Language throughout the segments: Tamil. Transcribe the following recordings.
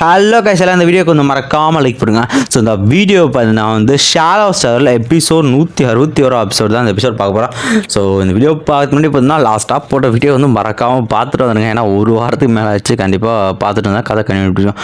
ஹலோ கைஸ் இந்த வீடியோ கொஞ்சம் மறக்காமல் லைக் பண்ணுங்க ஸோ இந்த வீடியோ பார்த்தீங்கன்னா வந்து ஷாலோ ஸ்டாரில் எபிசோட் நூற்றி அறுபத்தி ஒரு எபிசோட் தான் இந்த எபிசோட் பார்க்க போகிறோம் ஸோ இந்த வீடியோ பார்க்க முன்னாடி பார்த்தீங்கன்னா லாஸ்ட்டாக போட்ட வீடியோ வந்து மறக்காமல் பார்த்துட்டு வந்துருங்க. ஏன்னா ஒரு வாரத்துக்கு மேலே ஆச்சு. கண்டிப்பாக பார்த்துட்டு இருந்தால் கதை கண்டிப்பாக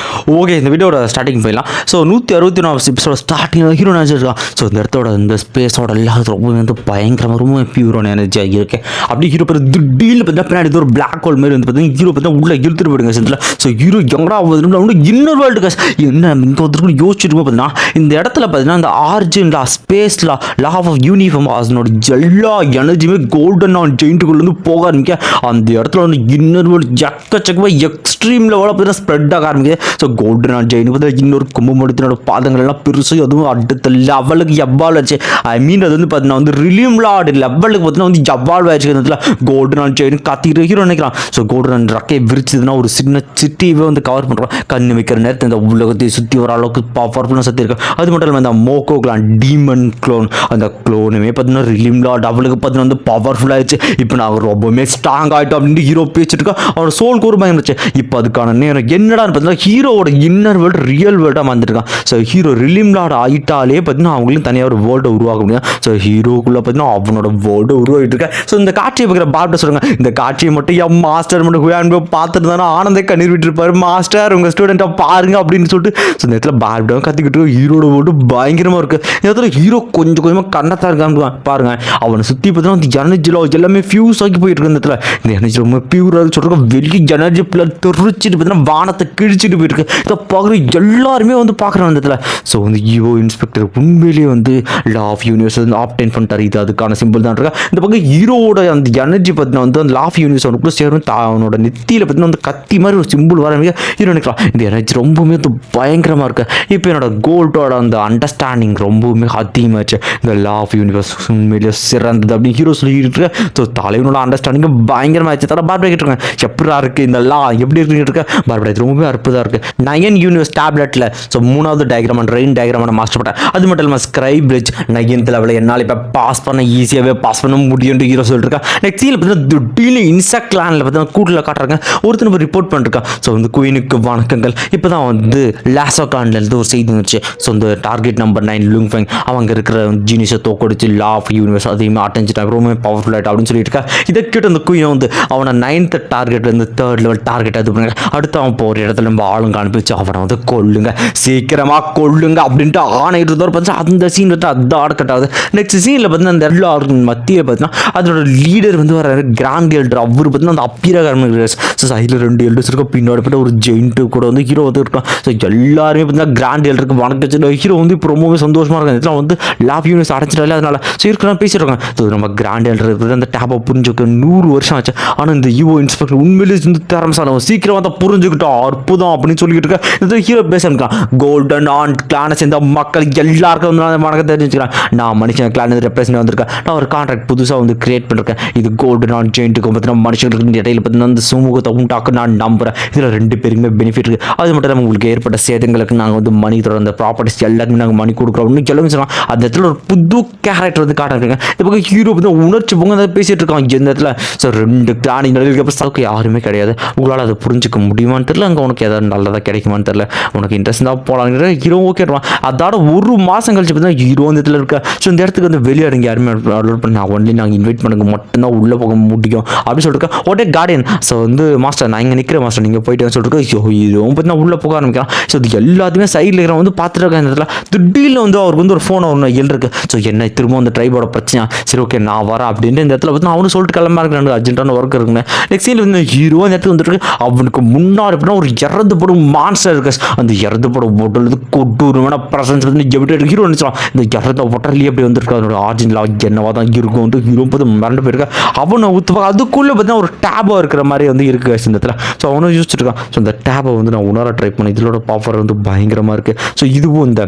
ஓகே இந்த வீடியோட ஸ்டார்டிங் போயிடலாம். ஸோ நூற்றி அறுபத்தி ஒன்று எபிசோட ஸ்டார்டிங் ஹீரோ நினச்சிருக்கான் ஸோ இந்த இடத்தோட இந்த ஸ்பேஸோட எல்லாரும் ரொம்ப வந்து பயங்கரமாக ரொம்ப பியூரான எனர்ஜியாக இருக்கு. அப்படி ஹீரோ பார்த்து திடீர்னு பார்த்தீங்கன்னா பின்னாடி ஒரு பிளாக் ஹோல் மாதிரி வந்து பார்த்தீங்கன்னா ஹீரோ பார்த்தீங்கன்னா உள்ளே இழுத்துட்டு போயிடுங்க செந்தில். ஸோ ஹீரோ எங்கடா வந்து இன்னொரு வேர்ல்டு கஸ் என்ன இங்கே வந்துருக்கு யோசிச்சுட்டு பார்த்தீங்கன்னா இந்த இடத்துல பார்த்தீங்கன்னா இந்த ஆர்ஜின் லா space law law of uniform அதனோட எல்லா எனர்ஜியுமே கோல்டன் ஆன் ஜெயிண்ட்டுக்குள்ளேருந்து போக ஆரம்பிக்க அந்த இடத்துல வந்து இன்னொரு வேர்ல்டு எக்கச்சக்கமாக எக்ஸ்ட்ரீம் லெவலில் பார்த்தீங்கன்னா ஸ்ப்ரெட் ஆக ஆரம்பிக்குது. ஸோ கோல்டன் ஆன் ஜெயின் பார்த்தீங்கன்னா இன்னொரு கும்பமடுத்தினோட பாதங்கள் எல்லாம் பெருசு அதுவும் அடுத்த லெவலுக்கு எவ்வால் வச்சு ஐ மீன் அது வந்து பார்த்தீங்கன்னா வந்து ரிலியம் லார்டு லெவலுக்கு பார்த்தீங்கன்னா வந்து எவ்வால் ஆயிடுச்சு. இடத்துல கோல்டன் ஆன் ஜெயின் கத்திக்கிற ஹீரோ நினைக்கிறான் ஸோ கோல்டன் ஆன் ரக்கையை விரிச்சதுன்னா ஒரு சின்ன சிட்டியவே வந்து கவர் பண்ணுறோம் கண்ணு வைக்கிற நேரத்தில் இந்த உலகத்தை சுற்றி வர அளவுக்கு பவர்ஃபுல்லாக சத்தி இருக்கு. அது மட்டும் இல்லாமல் இந்த மோக்கோ கிளான் டீமன் க்ளோன் அந்த க்ளோனுமே பார்த்தீங்கன்னா ரிலிம்லா டபுளுக்கு அவளுக்கு பார்த்தீங்கன்னா வந்து பவர்ஃபுல்லாக ஆயிடுச்சு. இப்போ நான் ரொம்பவுமே ஸ்ட்ராங் ஆகிட்டோம் அப்படின்னு ஹீரோ பேசிட்டு இருக்கா? அவனோட சோல் கூறு பயன் இருந்துச்சு. இப்போ அதுக்கான நேரம் என்னடான்னு பார்த்தீங்கன்னா ஹீரோவோட இன்னர் வேர்ல்டு ரியல் வேர்ல்டாக வந்துருக்கான் ஸோ ஹீரோ ரிலிம்லாட் ஆகிட்டாலே பார்த்தீங்கன்னா அவங்களும் தனியாக ஒரு வேர்ல்டை உருவாக்க முடியும். ஸோ ஹீரோக்குள்ளே பார்த்தீங்கன்னா அவனோட வேர்ல்டு உருவாகிட்டு இருக்கேன் ஸோ இந்த காட்சியை பார்க்குற பாப்ட சொல்லுங்க. இந்த காட்சியை மட்டும் என் மாஸ்டர் மட்டும் ஹுயான் பார்த்துட்டு தானே ஆனந்தே கண்ணீர் விட்டுருப்பாரு. மாஸ்டர் உங்கள் ஸ்டூடெண்ட்டை பாருங்க அப்படின்னு சொல்லிட்டு ஸோ இந்த இடத்துல பார்பிடம் கத்திக்கிட்டு ஹீரோட போட்டு பயங்கரமாக இருக்குது இந்த இடத்துல ஹீரோ கொஞ்சம் கொஞ்சமாக கண்ணத்தான் இருக்கான்னு பாருங்க. அவனை சுற்றி பார்த்தீங்கன்னா அந்த எனர்ஜியில் எல்லாமே ஃபியூஸ் ஆகி போயிட்டு இருக்கு இந்த இடத்துல இந்த எனர்ஜி ரொம்ப பியூராக சொல்கிறாங்க வெளியே எனர்ஜி பிள்ளை தெரிச்சிட்டு பார்த்தீங்கன்னா வானத்தை கிழிச்சிட்டு போயிருக்கு இதை பார்க்குற எல்லாருமே வந்து பார்க்குறாங்க இந்த இடத்துல ஸோ வந்து ஈவோ இன்ஸ்பெக்டர் உண்மையிலேயே வந்து லா ஆஃப் யூனிவர்ஸ் வந்து ஆப்டைன் பண்ணிட்டாரு. இது அதுக்கான சிம்பிள் தான் இருக்கா. இந்த பக்கம் ஹீரோவோட அந்த எனர்ஜி பார்த்தீங்கன்னா வந்து அந்த லா ஆஃப் யூனிவர்ஸ் அவனுக்குள்ள சேரும். அவனோட நெத்தியில் பார்த்தீங்கன்னா வந்து கத்தி மாதிரி ஒரு சிம்பிள் வர ஹீரோ நினைக்கலாம். இந்த எனர்ஜி ரொம்பவுமே பயங்கரமாக இருக்கு. இப்போ என்னோட கோல்டோட அந்த அண்டர்ஸ்டாண்டிங் ரொம்பவுமே அதிகமாச்சு. இந்த லா ஆஃப் யூனிவர்ஸ் உண்மையிலேயே சிறந்தது அப்படின்னு ஹீரோ சொல்லிட்டு ஸோ தலைவனோட அண்டர்ஸ்டாண்டிங் பயங்கரமாச்சு தர பார்படா கேட்டுருங்க எப்படா இருக்கு இந்த லா எப்படி இருக்குன்னு இருக்க பார்படா இது ரொம்பவே அற்புதமாக இருக்கு. நயன் யூனிவர்ஸ் டேப்லெட்டில் ஸோ மூணாவது டயக்ராம் ரெயின் டயக்ராம் மாஸ்டர் பட்டேன் அது மட்டும் இல்லாமல் ஸ்க்ரைப் பிரிட்ஜ் நயன்த் லெவலில் என்னால் இப்போ பாஸ் பண்ண ஈஸியாகவே பாஸ் பண்ண முடியும்னு ஹீரோ சொல்லிட்டு இருக்கேன். நெக்ஸ்ட் சீனில் பார்த்தீங்கன்னா திடீர்னு இன்செக்ட் கிளானில் பார்த்தீங்கன்னா கூட்டில் காட்டுறாங்க. ஒருத்தர் ரிப்போர்ட் பண்ணிருக்கான் ஸோ வந்து குயினுக்கு வணக்கங்கள். இப்போ தான் வந்து லாசோகான்லேருந்து ஒரு செய்தி வந்துச்சு. ஸோ இந்த டார்கெட் நம்பர் நைன் லுங்ஃபெங் அவங்க இருக்கிற ஜீனிஸை தோக்கடிச்சு லா ஆஃப் யூனிவர்ஸ் அதையுமே அட்டஞ்சிட்டாங்க ரொம்ப பவர்ஃபுல் ஆகிட்டு அப்படின்னு சொல்லிட்டு இருக்கா. இதை கேட்டு அந்த குயினை வந்து அவனை நைன்த் டார்கெட் வந்து தேர்ட் லெவல் டார்கெட் அது பண்ணுங்க. அடுத்து அவன் போகிற இடத்துல நம்ம ஆளுங்க அனுப்பிச்சு அவனை வந்து கொல்லுங்க. சீக்கிரமாக கொல்லுங்க அப்படின்ட்டு ஆணை இருந்தவர் பார்த்தா அந்த சீன் வந்து அந்த ஆடக்கட் ஆகுது. நெக்ஸ்ட் சீனில் பார்த்தீங்கன்னா அந்த எல்லாரும் மத்தியில் பார்த்தீங்கன்னா அதோட லீடர் வந்து வர கிராண்ட் எல்டர் அவர் பார்த்தீங்கன்னா அந்த அப்பீரகாரன் ஸோ சைடில் ரெண்டு எல்டர்ஸ் இருக்கும். பின்னாடி போய்ட்டு ஒரு ஜெயிண்ட்டு கூட வந்து ஹீரோ வந்து இருக்கான் ஸோ எல்லாருமே பார்த்தீங்கன்னா கிராண்ட் எல்டருக்கு வணக்கம் ஹீரோ வந்து இப்போ ரொம்பவே சந்தோஷமாக இருக்கும். இதெல்லாம் வந்து லாப் யூனிவர்ஸ் அடைச்சிட்டாலே அதனால. ஸோ இருக்கலாம் பேசிடுறாங்க ஸோ நம்ம கிராண்ட் எல்டர் அந்த டேப்பை புரிஞ்சுக்க நூறு வருஷம் ஆச்சு. ஆனால் இந்த யூஓ இன்ஸ்பெக்டர் உண்மையிலேயே வந்து திறமசாலம் சீக்கிரமாக தான் புரிஞ்சுக்கிட்டோம் அற்புதம் அப்படின்னு சொல்லிட்டு இருக்க. இந்த ஹீரோ பேசியிருக்கான் கோல்டன் ஆன் கிளானை சேர்ந்த மக்கள் எல்லாருக்கும் வந்து நான் வணக்கம் தெரிஞ்சுக்கிறேன் நான் மனுஷன் கிளான் ரெப்ரசன்ட் வந்திருக்கேன். நான் ஒரு கான்ட்ராக்ட் புதுசாக வந்து கிரியேட் பண்ணிருக்கேன். இது கோல்டன் ஆன் ஜெயிண்ட்டுக்கும் பார்த்தீங்கன்னா மனுஷங்களுக்கு இடையில பார்த்தீங்கன்னா அந்த சுமூகத்தை உண்டாக்க நான் நம்புறேன். இதில் ரெண்டு பேருக்குமே பெனிஃபிட் இருக்குது அது மட்டும் இல்லாமல் உங்களுக்கு ஏற்பட்ட சேதங்களுக்கு நாங்கள் வந்து மணி தொடர் அந்த ப்ராப்பர்ட்டிஸ் எல்லாத்துக்குமே நாங்கள் மணி கொடுக்குறோம். இன்னும் எல்லாமே சொல்லலாம் அந்த இடத்துல ஒரு புது கேரக்டர் வந்து காட்டிருக்காங்க. இந்த பக்கம் ஹீரோ வந்து உணர்ச்சி பொங்க பேசிகிட்டு இருக்காங்க எந்த இடத்துல ஸோ ரெண்டு கிளானி நிலைக்கு அப்புறம் யாருமே கிடையாது. உங்களால் அதை புரிஞ்சிக்க முடியுமான்னு தெரியல. அங்கே உனக்கு எதாவது நல்லதாக கிடைக்குமான்னு தெரியல. உனக்கு இன்ட்ரெஸ்ட் தான் போகலாங்கிற ஹீரோ ஓகேடுவான் அதோட ஒரு மாதம் கழிச்சு பார்த்தீங்கன்னா ஹீரோ இந்த இடத்துல இருக்க ஸோ இந்த இடத்துக்கு வந்து வெளியாடுங்க யாருமே அலோட் பண்ணி நான் ஒன்லி நாங்கள் இன்வைட் பண்ணுங்க மட்டும்தான் உள்ளே போக முடியும். அப்படின்னு சொல்லிட்டு உடனே கார்டியன் ஸோ வந்து மாஸ்டர் நான் இங்கே நிற்கிறேன் மாஸ்டர் நீங்கள் போயிட்டு சொல்லிட்டு ஐயோ ஹீரோவும் பார்த்தீங்கன்னா உள்ளே போக ஆரம்பிக்கிறான் ஸோ இது எல்லாத்தையுமே சைடில் இருக்கிறவன் வந்து பார்த்துட்டு இருக்கான் இந்த இடத்துல. திடீர்னு வந்து அவருக்கு வந்து ஒரு ஃபோன் ஒன்று எல் இருக்கு ஸோ என்ன திரும்ப அந்த ட்ரைபோட பிரச்சனை சரி ஓகே நான் வரேன் அப்படின்ட்டு இந்த இடத்துல பார்த்தீங்கன்னா அவனு சொல்லிட்டு கிளம்ப இருக்கிறான் அர்ஜென்ட்டான ஒர்க் இருக்குங்க நெக்ஸ்ட் சீனில் வந்து ஹீரோ அந்த இடத்துல வந்துருக்கு அவனுக்கு முன்னாடி எப்படின்னா ஒரு இறந்து போடும் மான்ஸ்டர் இருக்கு. அந்த இறந்து போடும் போட்டல் வந்து கொடூரமான பிரசன்ஸ் வந்து எப்படி ஹீரோ நினச்சான் இந்த இறந்த ஒட்டர்லேயே அப்படி வந்திருக்கு அதனோட ஆர்ஜினலாக என்னவா தான் இருக்கும் வந்து ஹீரோ பார்த்து மறந்து போயிருக்கா அவனை ஊற்றுவா அதுக்குள்ளே பார்த்தீங்கன்னா ஒரு டேபாக இருக்கிற மாதிரி வந்து இருக்கு இந்த இடத்துல. ஸோ அவனும் யோசிச்சிருக்கான் ஸோ அந்த டேபை வந்து நான் உணர ட்ரை பண்ணி. இதோட பாஃபர் வந்து பயங்கரமாக இருக்குது ஸோ இதுவும் இந்த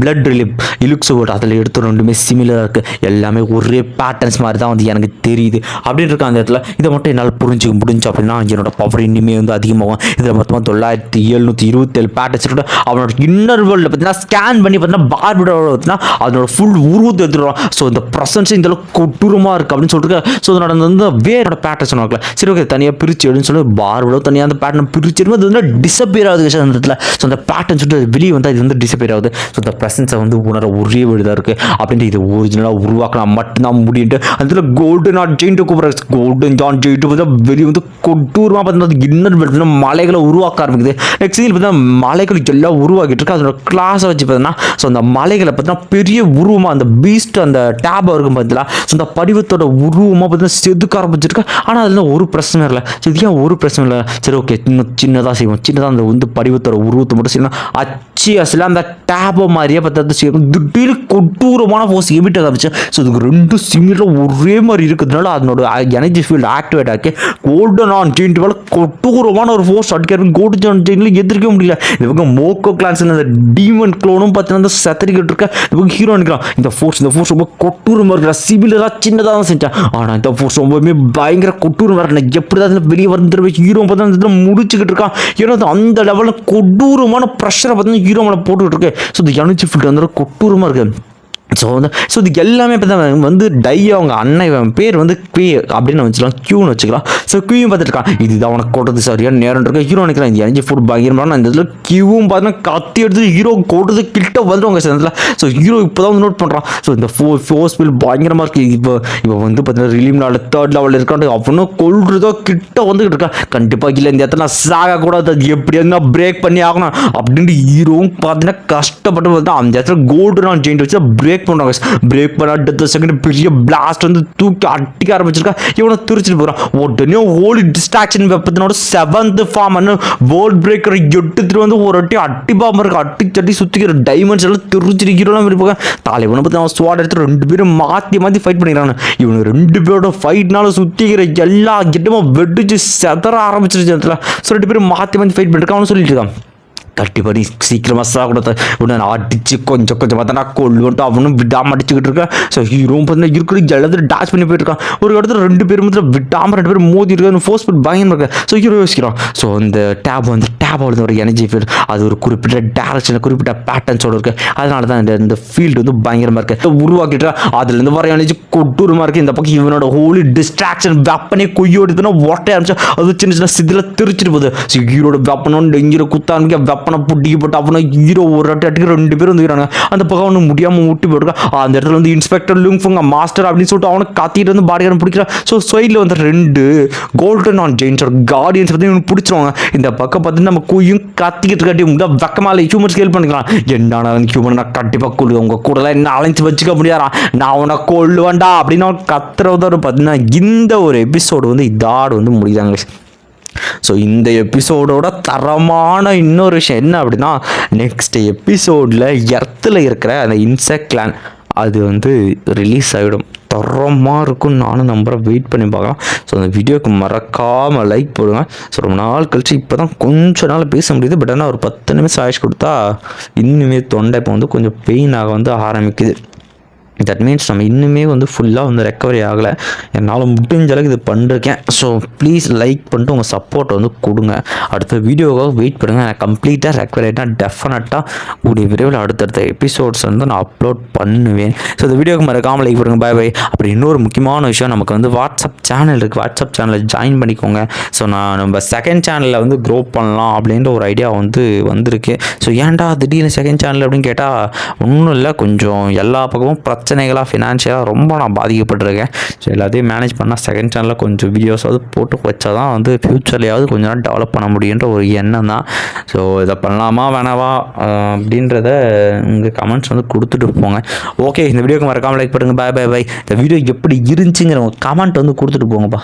பிளட் ரிலீப் இலுக்ஸ் அதில் எடுத்து ரெண்டுமே சிமிலராக இருக்குது எல்லாமே ஒரே பேட்டர்ன்ஸ் மாதிரி தான் வந்து எனக்கு தெரியுது. அப்படின்னு இருக்க அந்த இடத்துல இதை மட்டும் என்னால் புரிஞ்சுக்க முடிஞ்சு அப்படின்னா என்னோட பவர் இனிமே வந்து அதிகமாகும். இதில் மொத்தமாக தொள்ளாயிரத்தி எழுநூற்றி இருபத்தேழு பேட்டர்ஸ் கூட அவனோட இன்னர் வேர்ல்டில் பார்த்தீங்கன்னா ஸ்கேன் பண்ணி பார்த்தீங்கன்னா பார்பிடோட பார்த்தீங்கன்னா அதனோட ஃபுல் உருவத்தை எடுத்துடுவான் ஸோ இந்த ப்ரெசன்ஸ் இந்த அளவுக்கு கொடூரமாக இருக்குது அப்படின்னு சொல்லிட்டு ஸோ அதனோட வந்து வேறோட பேட்டர்ஸ் சொன்னாங்களே சரி ஓகே தனியாக பிரிச்சு எடுன்னு சொல்லி பார்பிடோ தனியாக அந்த பேட்டர்ன் பிரிச்சு அது வந்து டிசப்பியர் ஆகுது guys அந்த இடத்துல. ஸோ அந்த பேட்டர்ன் சொல்லிட்டு வெளியே வந்து இது வந்து டிசப்பியர் ஆகுது. ஸோ இந்த ப்ரெசன்ஸை வந்து உணர ஒரே வீடுதான் இருக்குது அப்படின்ட்டு இது ஒரிஜினலாக உருவாக்கலாம் மட்டும்தான் முடியுன்ட்டு அதில் கோல்டன் ஆட் ஜெயின்ட்டு கூப்பிட்ற கோல்டன் ஜான் ஜெயின்ட்டு பார்த்தா வெளியே வந்து கொட்டூரமாக பார்த்தீங்கன்னா இன்னர் பார்த்தீங்கன்னா மலைகளை உருவாக்க ஆரம்பிக்குது. நெக்ஸ்ட் சீன் பார்த்தீங்கன்னா மலைகள் எல்லாம் உருவாக்கிட்டு இருக்கு. அதோட கிளாஸை வச்சு பார்த்தீங்கன்னா ஸோ அந்த மலைகளை பார்த்தீங்கன்னா பெரிய உருவமாக அந்த பீஸ்ட் அந்த டேப் இருக்கும் பார்த்தீங்களா? ஸோ அந்த படிவத்தோட உருவமாக பார்த்தீங்கன்னா செதுக்க ஆரம்பிச்சிருக்கு. ஆனால் அதில் ஒரு பிரச்சனை இல்லை சரி ஏன் ஒரு பிரச்சனை இல்லை சரி ஓகே இன்னும் சின்னதாக செய்வோம். சின்னதாக அந்த வந்து படிவத்தோட உருவத்தை மட்டும் செய்யணும். அச்சு அசில அந்த டேபை மாதிரியே பார்த்தா செய்யணும் திடீர் கொட்டூரமான ஃபோர்ஸ் எமிட் ஆரம்பிச்சு. ஸோ இதுக்கு ரெண்டு சிமிலர் ஒரே மாதிரி இருக்கிறதுனால அதனோட எனர்ஜி ஃபீல்டு ஆக்டிவேட் ஆக்கி கோல்டன் ஆன் ஜெயின் மேலே கொட்டூரமான ஒரு ஃபோர்ஸ் அடிக்கிறது கோல்டன் ஆன் ஜெயின்ல எதிர்க்க முடியல. இவங்க மோக்கோ கிளான்ஸ் அந்த டீமன் க்ளோனும் பார்த்தீங்கன்னா சத்தரிக்கிட்டு இருக்க இவங்க ஹீரோ நிற்கிறான் இந்த ஃபோர்ஸ் இந்த ஃபோர்ஸ் ரொம்ப கொட்டூரமாக இருக்கிற சிமிலராக சின்னதாக தான் செஞ்சேன். ஆனால் இந்த ஃபோர்ஸ் ரொம்பவுமே பயங்கர கொட்டூரமாக இருக்கு எப்படி தான் வெளியே வந்து ஹீரோ பார்த்தா முடிச்சுக்கிட்டு இருக்கான். ஏன்னா அந்த லெவலில் கொடூரமான ப்ரெஷரை பார்த்தீங்கன்னா ஹீரோ மேலே போட்டுக்கிட்டு இருக்கு. ஸோ இந்த எனர்ஜி ஃபீல்டு வந்து கொட்டூரமாக இருக்குது ஸோ வந்து ஸோ இது எல்லாமே இப்போ தான் வந்து டை அவங்க அண்ணன் இவன் பேர் வந்து குவி அப்படின்னு வச்சுக்கலாம். க்யூன்னு வச்சுக்கலாம். ஸோ க்யூவும் பார்த்துருக்கான் இதுதான் உனக்கு கொட்டது சரியான நேரம் இருக்கு. ஹீரோ நினைக்கிறேன். இந்த எனர்ஜி ஃபுட் பயங்கரமான இந்த இதில் க்யூவும் பார்த்தீங்கன்னா கத்தி எடுத்து ஹீரோ கொட்டது கிட்ட வந்துடுவாங்க சார் இதில் ஸோ ஹீரோ இப்போ தான் வந்து நோட் பண்ணுறான் ஸோ இந்த ஃபோ ஃபோர்ஸ் பில் பயங்கரமாக இருக்குது இப்போ இப்போ வந்து பார்த்தீங்கன்னா ரிலீம் லெவலில் தேர்ட் லெவலில் இருக்காண்டு அப்படின்னு கொள்றதோ கிட்ட வந்துக்கிட்டு இருக்கா கண்டிப்பாக இல்லை இந்த இடத்துல நான் சாகக்கூடாது. அது எப்படியா இருந்தால் பிரேக் பண்ணி ஆகணும்? அப்படின்ட்டு ஹீரோவும் பார்த்தீங்கன்னா கஷ்டப்பட்டு வந்து அந்த இடத்துல கோல்டு நான் ஜெயின்ட் வச்சு பிரேக் பண்ணுவாங்க பிரேக் பண்ண அடுத்த செகண்ட் பெரிய பிளாஸ்ட் வந்து தூக்கி அட்டிக்க ஆரம்பிச்சிருக்கா. இவனை துரிச்சிட்டு போகிறான் உடனே ஹோலி டிஸ்ட்ராக்ஷன் வெப்பத்தினோட செவன்த் ஃபார்ம் வேர்ல்ட் பிரேக்கர் எடுத்துட்டு வந்து ஒரு அட்டி அட்டி பாம்பு இருக்கு. அட்டி சட்டி சுற்றிக்கிற டைமண்ட்ஸ் எல்லாம் திருச்சிருக்கிறோம் ஹீரோலாம் இருப்பாங்க தலைவனை பற்றி அவன் ஸ்வாட் எடுத்து ரெண்டு பேரும் மாற்றி மாற்றி ஃபைட் பண்ணிக்கிறாங்க இவனுக்கு ரெண்டு பேரோட ஃபைட்னால சுற்றிக்கிற எல்லா கிட்டமும் வெடிச்சு செதற ஆரம்பிச்சிருச்சு. இடத்துல. ஸோ ரெண்டு பேரும் மாற்றி மாற்றி ஃபைட் பண்ணிருக்கான் அவனு சொல்லிட்டு இருக்கான். கட்டிப்படி சீக்கிரமாக சாப்பிட உடனே அடிச்சு கொஞ்சம் கொஞ்சம் பார்த்தா நான் கொள்ளுன்ட்டு அவனும் விடாமல் அடிச்சுக்கிட்டு இருக்கேன் ஸோ ஹீரோவும் பார்த்தீங்கன்னா இருக்கிற எல்லாத்தையும் டாச் பண்ணி போயிருக்கான் ஒரு இடத்துல ரெண்டு பேரும் மட்டும் விடாமல் ரெண்டு பேரும் மோதி இருக்கான்னு ஃபோர்ஸ் பண்ணி பயங்கரமாக இருக்கு ஸோ ஹீரோ யோசிக்கிறான். ஸோ அந்த டேப் வந்து டேப் வந்து ஒரு எனர்ஜி ஃபீல்டு அது ஒரு குறிப்பிட்ட டேரக்ஷனில் குறிப்பிட்ட பேட்டர்ன்ஸோட இருக்கு. அதனால தான் இந்த இந்த ஃபீல்டு வந்து பயங்கரமாக இருக்குது உருவாக்கிட்டு அதுலேருந்து வர எனர்ஜி கொட்டூரமாக இருக்குது இந்த பக்கம் இவனோட ஹோலி டிஸ்ட்ராக்ஷன் வெப்பனே கொய்யோடுதுன்னா ஒட்டை ஆரம்பிச்சு அது சின்ன சின்ன சிதில் திருச்சிட்டு போகுது. ஸோ ஹீரோட வெப்பனோட இங்கே குத்த வெப்ப அப்பனை புட்டிக்கு போட்டு அவனை ஹீரோ ஒரு அட்டி அட்டிக்கு ரெண்டு பேரும் வந்துக்கிறாங்க அந்த பக்கம் அவனுக்கு முடியாமல் ஊட்டி போட்டுருக்கா அந்த இடத்துல வந்து இன்ஸ்பெக்டர் லுங்ஃபுங்க மாஸ்டர் அப்படின்னு சொல்லிட்டு அவனை கத்திட்டு வந்து பாடிகாரன் பிடிக்கிறான் ஸோ சைடில் வந்து ரெண்டு கோல்டன் ஆன் ஜெயின்ஸ் கார்டியன்ஸ் வந்து இவனுக்கு பிடிச்சிருவாங்க. இந்த பக்கம் பார்த்து நம்ம குயும் கத்திக்கிட்டு கட்டி முடியாது வெக்கமால ஹியூமன் ஸ்கேல் பண்ணிக்கலாம். என்னடா ஹியூமன் நான் கண்டிப்பாக கொள்ளு உங்க கூடலாம் என்ன அலைஞ்சு வச்சுக்க முடியாதா? நான் அவனை கொள்ளுவேன்டா அப்படின்னு அவன் கத்துறதோட பார்த்தீங்கன்னா இந்த ஒரு எபிசோடு வந்து இதோட வந்து முடியுதாங்க ஸோ இந்த எபிசோடோட தரமான இன்னொரு விஷயம் என்ன அப்படின்னா நெக்ஸ்ட் எபிசோடில் எர்த்தில் இருக்கிற அந்த இன்செக்ட் கிளான் அது வந்து ரிலீஸ் ஆகிடும் தரமாக இருக்கும்னு நானும் நம்புகிறேன் வெயிட் பண்ணி பார்க்கலாம். ஸோ அந்த வீடியோக்கு மறக்காமல் லைக் போடுங்க. ஸோ ரொம்ப நாள் கழிச்சு இப்போ தான் கொஞ்ச நாள் பேச முடியுது. பட் ஆனால் ஒரு பத்து நிமிஷம் ஆயிடுச்சு கொடுத்தா இன்னுமே தொண்டை இப்போ வந்து கொஞ்சம் பெயின் ஆக வந்து ஆரம்பிக்குது. தட் மீன்ஸ் நம்ம இன்னுமே வந்து ஃபுல்லாக வந்து ரெக்கவரி ஆகலை. என்னால் முடிஞ்ச அளவுக்கு இது பண்ணிருக்கேன். ஸோ ப்ளீஸ் லைக் பண்ணிட்டு உங்கள் சப்போர்ட்டை வந்து கொடுங்க. அடுத்த வீடியோவாக வெயிட் பண்ணுங்கள் நான் கம்ப்ளீட்டாக ரெக்கவரி ஆகிட்டா டெஃபினட்டாக கூடிய விரைவில் அடுத்தடுத்த எபிசோட்ஸ் வந்து நான் அப்லோட் பண்ணுவேன். ஸோ இந்த வீடியோக்கு மறக்காமல் லைக் பண்ணுங்கள் பாய் பை அப்படி இன்னொரு முக்கியமான விஷயம் நமக்கு வந்து வாட்ஸ்அப் சேனல் இருக்குது வாட்ஸ்அப் சேனலில் ஜாயின் பண்ணிக்கோங்க. ஸோ நான் நம்ம செகண்ட் சேனலில் வந்து க்ரோ பண்ணலாம் அப்படின்ற ஒரு ஐடியா வந்து வந்திருக்கு. ஸோ ஏன்டா திடீர்னு செகண்ட் சேனல் அப்படின்னு கேட்டால் ஒன்றும் இல்லை. கொஞ்சம் எல்லா பக்கமும் பிரச்சனைகளாக ஃபினான்ஷியலாக ரொம்ப நான் பாதிக்கப்பட்டிருக்கேன். ஸோ எல்லாத்தையும் மேனேஜ் பண்ணால் செகண்ட் சேனலில் கொஞ்சம் வீடியோஸாவது போட்டு வச்சா தான் வந்து ஃப்யூச்சர்லையாவது கொஞ்ச நாள் டெவலப் பண்ண முடியுன்ற ஒரு எண்ணம் தான். ஸோ இதை பண்ணலாமா வேணாவா? அப்படின்றத உங்கள் கமெண்ட்ஸ் வந்து கொடுத்துட்டு போங்க. ஓகே இந்த வீடியோக்கு மறக்காமல் லைக் பண்ணுங்கள் பாய் பாய் பாய் இந்த வீடியோ எப்படி இருந்துச்சுங்கிற கமெண்ட் வந்து கொடுத்துட்டு போங்கப்பா.